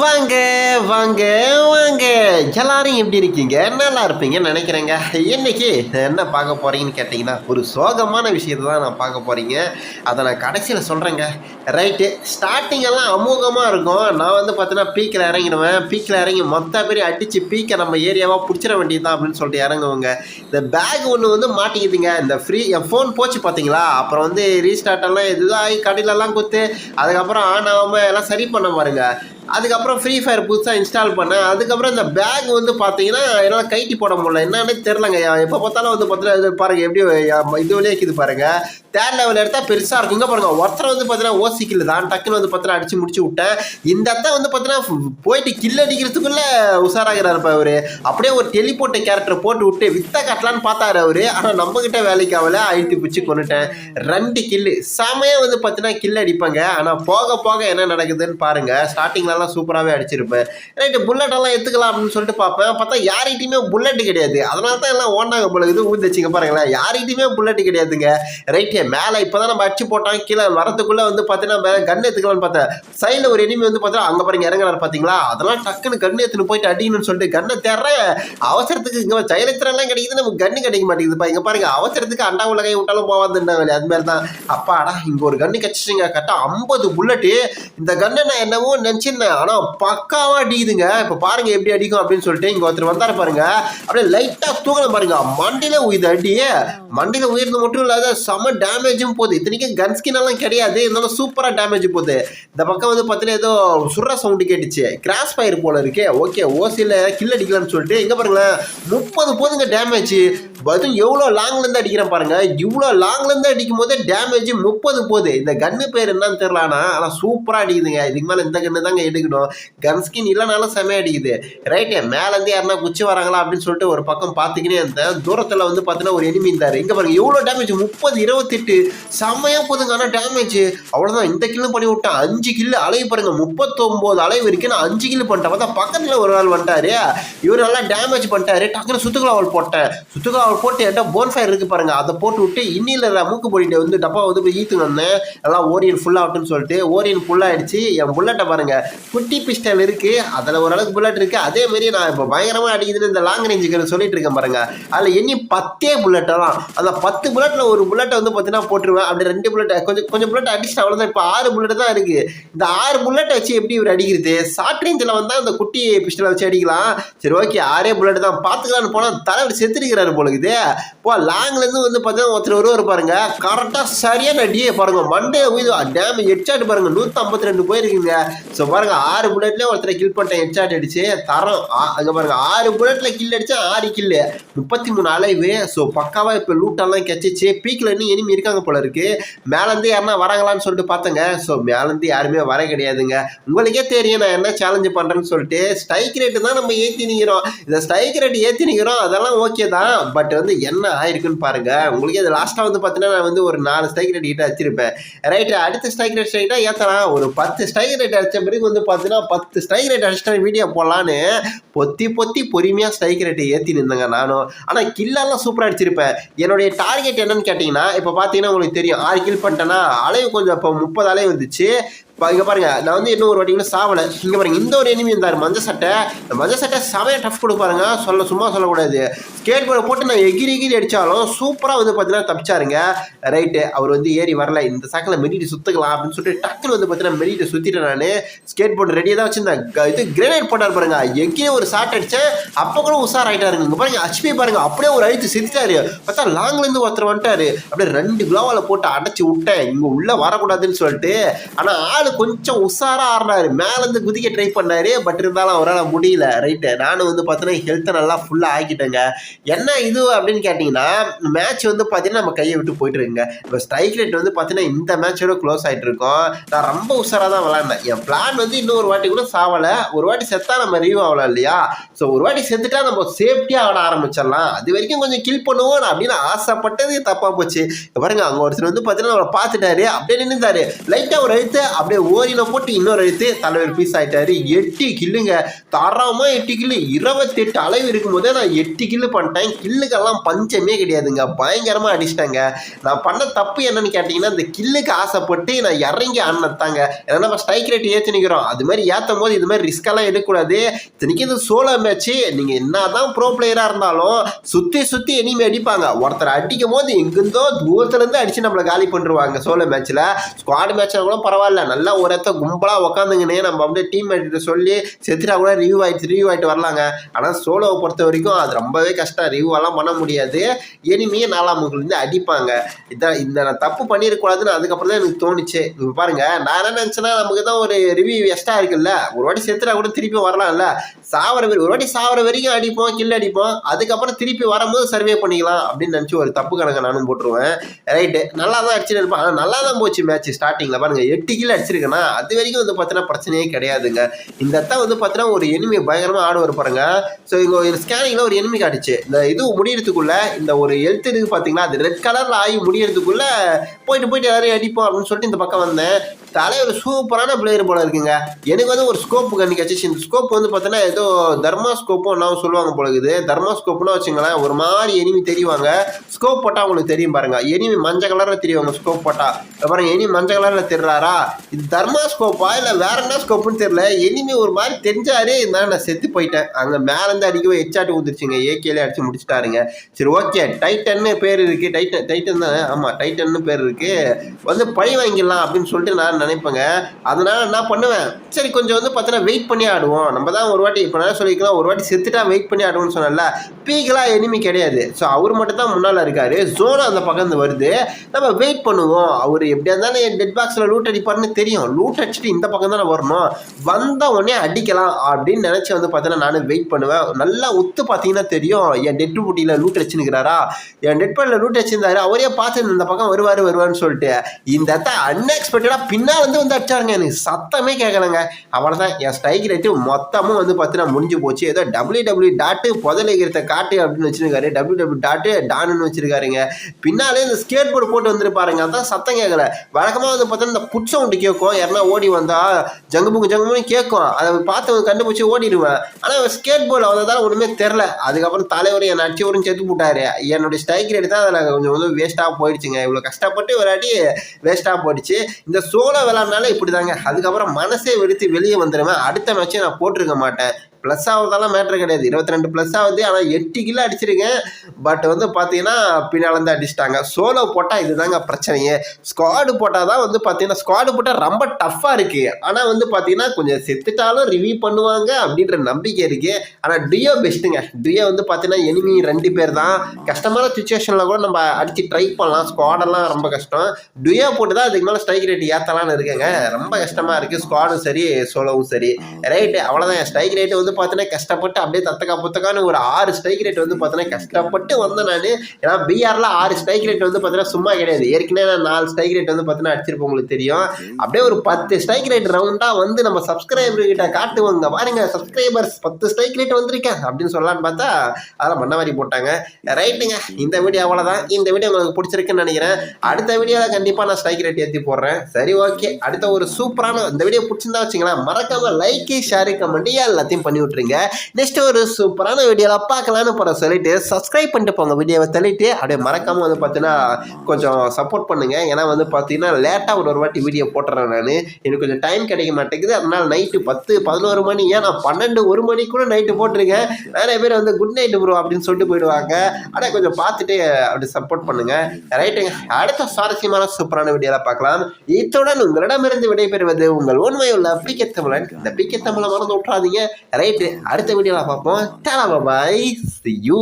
வாங்க வாங்க வாங்க. எல்லாரும் எப்படி இருக்கீங்க? நல்லா இருப்பீங்கன்னு நினைக்கிறேங்க. இன்னைக்கு என்ன பார்க்க போறீங்கன்னு கேட்டிங்கன்னா ஒரு சோகமான விஷயத்தை தான் நான் பார்க்க போறீங்க. அதை நான் கடைசியில் சொல்கிறேங்க ரைட்டு ஸ்டார்டிங் எல்லாம் அமோகமாக இருக்கும். நான் வந்து பார்த்தீங்கன்னா பீக்கில் இறங்கிடுவேன். பீக்கில் இறங்கி மொத்த பேர் அடித்து பீக்கை நம்ம ஏரியாவாக பிடிச்சிட வேண்டியது தான் அப்படின்னு சொல்லிட்டு இறங்குவோங்க. இந்த பேக் ஒன்று வந்து மாட்டிக்குதுங்க. இந்த ஃப்ரீ என் ஃபோன் போச்சு பார்த்தீங்களா? அப்புறம் வந்து ரீஸ்டார்ட் எல்லாம் இதுதான் கடையிலலாம் குத்து. அதுக்கப்புறம் ஆன் ஆகாமல் எல்லாம் சரி பண்ண பாருங்க. அதுக்கப்புறம் ஃப்ரீ ஃபயர் புதுசாக இன்ஸ்டால் பண்ணேன். அதுக்கப்புறம் இந்த பேக் வந்து பார்த்தீங்கன்னா என்னால் கைட்டி போட முடியல. என்னன்னே தெரிலங்க எப்போ பார்த்தாலும் வந்து பார்த்தீங்கன்னா பாருங்கள் எப்படி இது வழியே இருக்குது பாருங்கள் தேர்ட் லெவல் எடுத்தால் பெருசாக இருக்கும். இங்கே பாருங்கள் ஒருத்தர் வந்து பார்த்தீங்கன்னா ஓசிக்கில் தான். டக்குன்னு வந்து பார்த்தீங்கன்னா அடித்து முடிச்சு விட்டேன். இந்த அத்தை வந்து பார்த்தீங்கன்னா போயிட்டு கில் அடிக்கிறதுக்குள்ளே உஷாராகிறார் இப்போ அவர். அப்படியே ஒரு டெலிபோர்ட் கேரக்டர் போட்டு விட்டு வித்த கட்டலான்னு பார்த்தாரு அவர். ஆனால் நம்மக்கிட்ட வேலைக்கு ஆகல. அழுத்தி பிடிச்சி கொண்டுட்டேன் ரெண்டு கில்லு செமையா வந்து பார்த்தீங்கன்னா கில் அடிப்பாங்க. ஆனால் போக போக என்ன நடக்குதுன்னு பாருங்கள் ஸ்டார்டிங்கில் எல்லாம் சூப்பராகவே அடிச்சிருப்பேன் ரைட்டு புல்லட் எல்லாம் எடுத்துக்கலாம் அப்படின்னு சொல்லிட்டு பார்ப்பேன். பார்த்தா யார்கிட்டையுமே புல்லட்டு கிடையாது. அதனால தான் எல்லாம் ஓண்டாங்க போல இது ஊந்துச்சுங்க பாருங்களேன். யார்கிட்டையுமே புல்லெட்டு கிடையாதுங்க. ரைட்டு மேலே இப்போ தான் நம்ம அடிச்சு போட்டோம். கீழே வரத்துக்குள்ளே வந்து பார்த்தீங்கன்னா கன் எடுத்துக்கலாம்னு பார்த்தேன். சைடில் ஒரு எனிமி வந்து பார்த்தா அங்கே பாருங்க இறங்குறாரு பார்த்தீங்களா? அதெல்லாம் டக்குன்னு கன் எடுத்துன்னு போயிட்டு அடிக்கணும்னு சொல்லிட்டு கண்ணை தேடுறேன் அவசரத்துக்கு இங்கே சைலத்திரெல்லாம் கிடைக்குது. நமக்கு கண்ணு கிடைக்க மாட்டேங்குதுப்பா. இங்கே பாருங்க அவசரத்துக்கு அண்டா உள்ள விட்டாலும் போவாதுன்னாங்க அது மாதிரி தான் அப்பாடா இங்கே ஒரு கண்ணு கச்சிச்சிங்க கரெக்டாக ஐம்பது புல்லட்டு இந்த கண்ணை நான் என்னவோ நினச்சிருந்தேன் ஆனால் பக்காவாக அடிக்குதுங்க. இப்போ பாருங்க எப்படி அடிக்கும் அப்படின்னு சொல்லிட்டு இங்கே ஒருத்தர் வந்தாரு பாருங்க. அப்படியே லைட்டாக தூக்கணும் பாருங்க. மண்டில உயிர் அடி. மண்டியில உயிர்ந்து மட்டும் இல்லாத செம டேமேஜும் போகுது. இத்தனைக்கும் கன் ஸ்கின் எல்லாம் கிடையாது. இருந்தாலும் சூப்பராக டேமேஜ் போகுது. இந்த பக்கம் வந்து பார்த்தீங்கன்னா ஏதோ சுடுற சவுண்டு கேட்டுச்சு. கிராஸ் ஃபயர் போல இருக்கே. ஓகே ஓசியில் கில் அடிக்கலாம்னு சொல்லிட்டு எங்கே பாருங்களேன். முப்பது போதுங்க டேமேஜ் அதுவும் எவ்வளோ லாங்லேருந்து அடிக்கிறேன் பாருங்க. இவ்வளோ லாங்லேருந்து அடிக்கும் போதே டேமேஜ் முப்பது போகுது. இந்த கன்னு பேர் என்னன்னு தெரியலானா ஆனால் சூப்பராக அடிக்குதுங்க. இதுக்கு மேலே இந்த கன்று தாங்க எடுக்கணும். கன் ஸ்கின் இல்லைனாலும் செமையா அடிக்குது. ரைட்டு மேலேருந்து யாருன்னா குச்சி வராங்களா அப்படின்னு சொல்லிட்டு ஒரு பக்கம் பார்த்துக்கினே இருந்தேன். தூரத்தில் வந்து பார்த்தீங்கன்னா ஒரு எனிமி இருந்தார். இங்கே பாருங்க எவ்வளோ டேமேஜ் முப்பது இருபத்தெட்டு செம்மையாக போதுங்க. ஆனால் டேமேஜ் அவ்வளோதான் இந்த கில்லும் பண்ணி விட்டேன். அஞ்சு கில்லு அலைவு பாருங்க முப்பத்தொம்போது அலைவு வரைக்கும் நான் அஞ்சு கில்லு பண்ணிட்டேன். பார்த்தா பக்கத்தில் ஒரு ஆள் வந்துட்டாரு. இவர் நல்லா டேமேஜ் பண்ணிட்டாரு. டக்குனு சுத்துக்குலாவல் போட்டேன். சுத்துக்குலாவல் போட்டு என்கிட்ட போன் ஃபயர் இருக்கு பாருங்க. அதை போட்டு விட்டு இன்னில மூக்கு போடிட்டு வந்து டப்பா வந்து போய் ஈத்து வந்தேன். எல்லாம் ஓரியன் ஃபுல்லாக சொல்லிட்டு ஓரியன் ஃபுல்லாகிடுச்சு என் புல்லட்டை பாருங்க குட்டி பிஸ்டல் இருக்குது அதில் ஓரளவுக்கு புல்லட் இருக்குது அதே மாதிரி நான் இப்போ பயங்கரமாக அடிக்குதுன்னு இந்த லாங் ரேஞ்சுக்கு சொல்லிட்டு இருக்கேன் பாருங்க. அதில் எண்ணி பத்தே புல்லட்டை தான். அந்த பத்து புல்லட்டில் ஒரு புல்லட்டை வந்து பார்த்தீங்கன்னா போட்டுருவேன். அப்படி ரெண்டு புல்லட் கொஞ்சம் கொஞ்சம் புல்லட் அடிச்சுட்டு அவ்வளோதான் இப்போ ஆறு புல்லட் தான் இருக்குது இந்த ஆறு புல்லட்டை வச்சு எப்படி இவர் அடிக்கிறது? ஷார்ட் ரேஞ்சில் வந்தால் அந்த குட்டி பிஸ்டலை வச்சு அடிக்கலாம். சரி ஓகே ஆறே புல்லட் தான். பார்த்துக்கலான்னு போனால் தலைவர் செத்துருக்கிறாரு போல இது போ லாங்லேருந்து வந்து பார்த்தீங்கன்னா ஒருத்தர் ஒருவர் பாருங்க. கரெக்டாக சரியான அடியே பாருங்க. மண்டே உயிது டேம் ஹெட்ஷாட் பாருங்க. நூற்றி ஐம்பத்தி ரெண்டு போயிருக்குங்க. ஸோ பாருங்க ஆறு புல்லட்லேயே ஒருத்தரை கில் பண்ணிட்டேன் ஹெட்ஷாட் அடிச்சு தரம் ஆ- அங்க பாருங்க ஆறு புல்லட்ல கில் அடிச்சா ஆறு கில்லு முப்பத்தி மூணு அலைவு. ஸோ பக்காவா இப்போ லூட்டெல்லாம் கெச்சிச்சு. பீக்கில் இன்னும் எனிமி இருக்காங்க போல இருக்கு. மேலேருந்து யாருன்னா வராங்களான்னு சொல்லிட்டு பார்த்தேங்க ஸோ மேலேருந்து யாருமே வர கிடையாதுங்க. உங்களுக்கே தெரியும் நான் என்ன சேலஞ்சு பண்ணுறேன்னு சொல்லிட்டு. ஸ்ட்ரைக் ரேட்டு தான் நம்ம ஏற்றி நிற்கிறோம் இந்த ஸ்ட்ரைக் ரேட் ஏற்றி நிற்கிறோம் அதெல்லாம் ஓகே தான். பட் வந்து என்ன ஆயிருக்குன்னு பாருங்க. உங்களுக்கு அது லாஸ்ட்டாக வந்து பார்த்தீங்கன்னா நான் வந்து ஒரு நாலு ஸ்ட்ரைக் ரேட் கிட்ட வச்சிருப்பேன் ரைட்டு அடுத்த ஸ்ட்ரைக் ரேட் ஸ்ட்ரைட்டாக ஏற்றலாம் ஒரு பத்து ஸ்ட்ரைக் ரேட் அடிச்ச பிறகு வந்து பார்த்தீங்கன்னா பத்து ஸ்ட்ரைக் ரேட் அடிச்சிட்டா வீடியோ போடலான்னு பொத்தி பொத்தி பொறுமையாக ஸ்ட்ரைக் ரேட்டை ஏற்றி நின்றேங்க நானும். ஆனால் கில்லெல்லாம் சூப்பராக அடிச்சிருப்பேன். என்னுடைய டார்கெட் என்னன்னு கேட்டிங்கன்னா இப்போ பார்த்தீங்கன்னா உங்களுக்கு தெரியும். ஆறு கில் பண்ணிட்டேன்னா அலைவு கொஞ்சம் இப்போ முப்பது அலைவு வந்துச்சு. இங்கே பாருங்க நான் வந்து இன்னும் ஒரு வாட்டி கூட சாவலை. இங்கே பாருங்க இந்த ஒரு எனிமி இருந்தார் மஞ்ச சட்டை. இந்த மஞ்ச சட்டை செமையா டஃப் கொடுப்பாருங்க சொல்ல சும்மா சொல்லக்கூடாது. ஸ்கேட் போர்டை போட்டு நான் எகிரி எகிரி அடித்தாலும் சூப்பராக வந்து பார்த்தீங்கன்னா தப்பிச்சாருங்க. ரைட்டு அவர் வந்து ஏறி வரல. இந்த சாக்கில் மெடிட்டு சுற்றுக்கலாம் அப்படின்னு சொல்லிட்டு டக்குனு வந்து பார்த்தீங்கன்னா மெடிட்டை சுற்றிட்டேன் நான். ஸ்கேட் போர்டு ரெடியாக தான் வச்சிருந்தேன். இது கிரேனைட் போட்டார் பாருங்க. எங்கேயே ஒரு ஷாட் அடித்தேன் அப்போ கூட உஷார் ஆகிட்டாருங்க இங்கே பாருங்க ஹச்பி பாருங்க அப்படியே ஒரு அழித்து சிரித்தாரு பார்த்தா லாங்லேருந்து ஒருத்தர் வந்துட்டாரு. அப்படியே ரெண்டு குளோவால் போட்டு அடைச்சி விட்டேன். இங்கே உள்ளே வரக்கூடாதுன்னு சொல்லிட்டு. ஆனால் ஆள் கொஞ்சம் உஷாரா ஆடினாரு. மேலேருந்து குதிக்க ட்ரை பண்ணாரு. பட் இருந்தாலும் அவரால் முடியல. ரைட்டு நானும் வந்து பார்த்தீங்கன்னா ஹெல்த்தை நல்லா ஃபுல்லாக ஆக்கிட்டேங்க. என்ன இது அப்படின்னு கேட்டிங்கன்னா மேட்ச் வந்து பார்த்தீங்கன்னா நம்ம கையை விட்டு போயிட்டுருங்க இப்போ ஸ்ட்ரைக் ரேட் வந்து பார்த்தீங்கன்னா இந்த மேட்சோட க்ளோஸ் ஆகிட்டு இருக்கோம் நான் ரொம்ப உஷாராக தான் விளாண்டேன் என் பிளான் வந்து இன்னொரு வாட்டி கூட சாவலை. ஒரு வாட்டி செத்தா நம்ம ரீவ் ஆகலாம் இல்லையா? ஸோ ஒரு வாட்டி செத்துட்டா நம்ம சேஃப்டியாக ஆட ஆரம்பிச்சிடலாம். அது வரைக்கும் கொஞ்சம் கில் பண்ணுவோம் அப்படின்னு ஆசைப்பட்டது தப்பாக போச்சு. பாருங்க அங்கே ஒருத்தர் வந்து பார்த்தீங்கன்னா அவரை பார்த்துட்டாரு. அப்படியே நின்றுந்தாரு லைட்டாக ஒரு எழுத்து அப்படி அப்படியே ஓரின போட்டு இன்னொரு எழுத்து தலைவர் பீஸ் ஆயிட்டாரு. எட்டு கில்லுங்க. தரமா எட்டு கில்லு. இருபத்தெட்டு அளவு இருக்கும்போதே நான் எட்டு கில்லு பண்ணிட்டேன். கில்லுக்கெல்லாம் பஞ்சமே கிடையாதுங்க. பயங்கரமா அடிச்சிட்டாங்க. நான் பண்ண தப்பு என்னன்னு கேட்டீங்கன்னா இந்த கில்லுக்கு ஆசைப்பட்டு நான் இறங்கி ஆனதாங்க ஏன்னா நம்ம ஸ்ட்ரைக் ரேட் ஏற்றி நிற்கிறோம் அது மாதிரி ஏற்றும் போது இது மாதிரி ரிஸ்கெல்லாம் எடுக்கக்கூடாது. இத்தனைக்கு இது சோலோ மேட்ச்சு நீங்கள் என்னதான் ப்ரோ பிளேயராக இருந்தாலும் சுற்றி சுற்றி எனிமே அடிப்பாங்க. ஒருத்தர் அடிக்கும் போது எங்கிருந்தோ தூரத்துலேருந்து அடித்து நம்மளை காலி பண்ணிருவாங்க சோலோ மேட்ச்சில் ஸ்குவாட் மேட்ச்சில் கூட பரவாயில்ல. நல்லா ஒரு இடத்த கும்பலாக உக்காந்துங்கன்னே நம்ம அப்படியே டீம் மேட்டு சொல்லி செத்துட்டா கூட ரிவ்யூ ஆகிட்டு ரிவ்யூ ஆகிட்டு வரலாங்க. ஆனால் சோலோவை பொறுத்த வரைக்கும் அது ரொம்பவே கஷ்டம். ரிவ்யூவெல்லாம் பண்ண முடியாது. எனிமையே நாலாமுக்குலேருந்து அடிப்பாங்க. இதான் இந்த நான் தப்பு பண்ணிடக்கூடாதுன்னு அதுக்கப்புறம் தான் எனக்கு தோணுச்சு. இப்போ பாருங்கள் நான் என்ன நினச்சேன்னா நமக்கு தான் ஒரு ரிவ்யூ எக்ஸ்ட்ரா இருக்குல்ல. ஒரு வாட்டி செத்துட்டா கூட திருப்பி வரலாம்ல. சாவர வரை ஒரு வாட்டி சாவர வரைக்கும் அடிப்போம் கில் அடிப்போம். அதுக்கப்புறம் திருப்பி வரும்போது சர்வே பண்ணிக்கலாம் அப்படின்னு நினச்சி ஒரு தப்பு கணக்கை நானும் போட்டுருவேன். ரைட்டு நல்லா தான் அடிச்சுட்டு இருப்பேன். ஆனால் நல்லா தான் போச்சு மேட்ச் ஸ்டார்டிங்கில் பாருங்கள் எட்டு கில் அடிச்சிருக்கேன்னா அது வரைக்கும் வந்து பார்த்தீங்கன்னா பிரச்சனையே கிடையாதுங்க. இந்த இடத்த வந்து பார்த்தீங்கன்னா ஒரு எனிமி பயங்கரமாக ஆடுவார் பாருங்க. ஸோ இங்கே ஸ்கேனிங்கில் ஒரு எனிமி காட்டுச்சு. இந்த இது முடியறதுக்குள்ள இந்த ஒரு எழுத்து இருக்கு பார்த்தீங்களா அது ரெட் கலரில் ஆகி முடியறதுக்குள்ள போயிட்டு போயிட்டு எல்லாரையும் அடிப்போம் அப்படின்னு சொல்லிட்டு இந்த பக்கம் வந்தேன். தலைவர் சூப்பரான பிளேயர் போல இருக்குங்க. எனக்கு வந்து ஒரு ஸ்கோப் கண்ணு கிடச்சிச்சு இந்த ஸ்கோப் வந்து பார்த்தீங்கன்னா ஏதோ தர்மா ஸ்கோப்பும் என்ன சொல்லுவாங்க போல இருக்குது. தர்மா ஸ்கோப்னா வச்சுங்களேன் ஒரு மாதிரி எனிமி தெரியுவாங்க ஸ்கோப் போட்டால் உங்களுக்கு தெரியும் பாருங்க. எனிமி மஞ்சள் கலரில் தெரியுவாங்க ஸ்கோப் போட்டால் அப்புறம் எனி எனிமி மஞ்சள் கலரில் தெரிறாரா? தர்மா ஸ்கோப்பா இல்லை வேற என்ன ஸ்கோப்புன்னு தெரியல. இனிமே ஒரு மாதிரி தெரிஞ்சாரு இருந்தாலும் நான் செத்து போயிட்டேன். அங்கே மேலேருந்து அடிக்கவே எச்சாட்டு ஊந்துருச்சுங்க ஏகேலே அடிச்சு முடிச்சுட்டாருங்க. சரி ஓகே டைட்டன்னு பேர் இருக்கு. டைட்டன் டைட்டன் தான். ஆமாம் டைட்டன்னு பேர் இருக்கு. வந்து பழி வாங்கிடலாம் அப்படின்னு சொல்லிட்டு நான் நினைப்பேங்க. அதனால என்ன பண்ணுவேன்? சரி கொஞ்சம் வந்து பார்த்தீங்கன்னா வெயிட் பண்ணி ஆடுவோம். நம்ம தான் ஒரு வாட்டி இப்போ நான் சொல்லிக்கலாம் ஒரு வாட்டி செத்துட்டா வெயிட் பண்ணி ஆடுவோம்னு சொன்னல பீக்கெலாம் எனிமி கிடையாது. ஸோ அவர் மட்டும் தான் முன்னால் இருக்காரு. ஜோனா அந்த பக்கம் வருது. நம்ம வெயிட் பண்ணுவோம். அவர் எப்படியா இருந்தாலும் டெட் பாக்ஸில் லூட் அடிப்பார்னு தெரியும். லூட் அடிச்சுட்டு இந்த பக்கம் தானே வரணும். வந்த உடனே அடிக்கலாம் அப்படின்னு நினச்சி வந்து பார்த்தீங்கன்னா நானும் வெயிட் பண்ணுவேன். நல்லா உத்து பார்த்தீங்கன்னா தெரியும். என் டெட் புட்டியில் லூட் அடிச்சுன்னுக்கிறாரா? என் டெட் பாடியில் லூட் அடிச்சிருந்தாரு? அவரே பார்த்து இந்த பக்கம் வருவார் வருவார்னு சொல்லிட்டு. இந்த இடத்த அன்எக்ஸ்பெக்டடாக பின்னால் வந்து வந்து அடிச்சாருங்க. எனக்கு சத்தமே கேட்கலங்க. அவ்வளோதான் என் ஸ்ட்ரைக் ரேட்டு மொத்தமும் வந்து பார்த்தீங்கன்னா முடிஞ்சு போச்சு. ஏதோ டபிள்யூ டபிள்யூ டாட்டு புதலைகிறத காட்டு அப்படின்னு வச்சிருக்காரு. டபிள்யூ டபிள்யூ டாட்டு டானுன்னு வச்சிருக்காருங்க. பின்னாலே இந்த ஸ்கேட் போர்டு போட்டு வந்துருப்பாருங்க. அதான் சத்தம் கேட்கல. வழக்கமாக வந்து பார்த்தீங்கன்னா இந்த புட் சவுண்டு கேட்கும் யாருன்னா ஓடி வந்தால் ஜங்குமுக்கு ஜங்குமுன்னு கேட்கும். அதை பார்த்து கண்டுபிடிச்சி ஓடிடுவேன். ஆனால் ஸ்கேட் போர்டில் வந்ததால் ஒன்றுமே தெரில. அதுக்கப்புறம் தலைவர் என் அடிச்சவரும் செத்து போட்டாரு. என்னுடைய ஸ்ட்ரைக் ரேட் தான் அதில் கொஞ்சம் வந்து வேஸ்ட்டாக போயிடுச்சுங்க. இவ்வளோ கஷ்டப்பட்டு விளையாடி வேஸ்ட்டாக போயிடுச்சு. இந்த சோலோ விளாட்னால இப்படி தாங்க அதுக்கப்புறம் மனசே வெறுத்து வெளியே வந்துடுவேன் அடுத்த மேட்ச்சே நான் போட்டிருக்க மாட்டேன். ப்ளஸ் ஆகுறதெல்லாம் மேட்ரு கிடையாது. இருபத்தி ரெண்டு ப்ளஸ் ஆகுது. ஆனால் எட்டு கிலோ அடிச்சிருக்கேன். பட் வந்து பார்த்தீங்கன்னா பின்னால் வந்து அடிச்சிட்டாங்க. சோலோ போட்டால் இதுதாங்க பிரச்சனையே. ஸ்குவாடு போட்டால் தான் வந்து பார்த்தீங்கன்னா ஸ்குவாடு போட்டால் ரொம்ப டஃப்பாக இருக்குது ஆனால் வந்து பார்த்தீங்கன்னா கொஞ்சம் செத்துட்டாலும் ரிவ்யூ பண்ணுவாங்க அப்படின்ற நம்பிக்கை இருக்குது ஆனால் டியோ பெஸ்ட்டுங்க டியோ வந்து பார்த்தீங்கன்னா எனிமி ரெண்டு பேர் தான் கஷ்டமான சுச்சுவேஷனில் கூட நம்ம அடித்து ட்ரை பண்ணலாம். ஸ்குவாடெல்லாம் ரொம்ப கஷ்டம். டியோ போட்டு தான் அதுக்கு மேலே ஸ்ட்ரைக் ரேட் ஏற்றலான்னு இருக்குங்க. ரொம்ப கஷ்டமாக இருக்குது ஸ்குவாடும் சரி சோலோவும் சரி. ரைட்டு அவ்வளோதான் ஸ்ட்ரைக் ரேட்டு வந்து பார்த்தீங்கன்னா கஷ்டப்பட்டு அப்படியே தத்தக்கா புத்தக்கான்னு ஒரு ஆறு ஸ்ட்ரைக் ரேட் வந்து பார்த்தீங்கன்னா கஷ்டப்பட்டு வந்தேன் நான். ஏன்னா பிஆரில் ஆறு ஸ்ட்ரைக் ரேட் வந்து பார்த்தீங்கன்னா சும்மா கிடையாது. ஏற்கனவே நான் நாலு ஸ்ட்ரைக் ரேட் வந்து பார்த்தீங்கன்னா அடிச்சிருப்போம் உங்களுக்கு தெரியும். அப்படியே ஒரு பத்து ஸ்ட்ரைக் ரேட் ரவுண்டாக வந்து நம்ம சப்ஸ்கிரைபர் கிட்ட காட்டுவாங்க பாருங்க சப்ஸ்கிரைபர்ஸ் பத்து ஸ்ட்ரைக் ரேட் வந்திருக்கேன் அப்படின்னு சொல்லலான்னு பார்த்தா அதெல்லாம் பண்ண மாதிரி போட்டாங்க. ரைட்டுங்க இந்த வீடியோ அவ்வளோதான் இந்த வீடியோ உங்களுக்கு பிடிச்சிருக்குன்னு நினைக்கிறேன். அடுத்த வீடியோவில் கண்டிப்பாக நான் ஸ்ட்ரைக் ரேட் ஏற்றி போடுறேன். சரி ஓகே அடுத்த ஒரு சூப்பரான இந்த வீடியோ பிடிச்சிருந்தா வச்சுங்களேன் மறக்காம லைக்கு ஷேரு கமெண்ட் எல்லாத்தையும் பண்ணி விட்ருங்க நெக்ஸ்ட் ஒரு சூப்பரான வீடியோவில் பார்க்கலான்னு போகிற சொல்லிட்டு சப்ஸ்கிரைப் பண்ணிட்டு போங்க. வீடியோவை தள்ளிட்டு அப்படியே மறக்காமல் வந்து பார்த்தீங்கன்னா கொஞ்சம் சப்போர்ட் பண்ணுங்க. ஏன்னா வந்து பார்த்தீங்கன்னா லேட்டாக ஒரு ஒரு வாட்டி வீடியோ போட்டுறேன் நான். எனக்கு கொஞ்சம் டைம் கிடைக்க மாட்டேங்குது. அதனால் நைட்டு பத்து பதினோரு மணி ஏன் நான் பன்னெண்டு ஒரு மணி கூட நைட்டு போட்டிருக்கேன் நிறைய பேர் வந்து குட் நைட்டு ப்ரோ அப்படின்னு சொல்லிட்டு போயிடுவாங்க. ஆனால் கொஞ்சம் பார்த்துட்டு அப்படி சப்போர்ட் பண்ணுங்க. ரைட்டுங்க அடுத்த சுவாரஸ்யமான சூப்பரான வீடியோவில் பார்க்கலாம். இத்துடன் உங்களிடமிருந்து விடைபெறுவது உங்கள் உண்மையுள்ள உள்ள பிகே இந்த பிகே மறந்து விட்றாதீங்க ரைட்டு அடுத்த வீடியோவில் பார்ப்போம். டலா பாய் யூ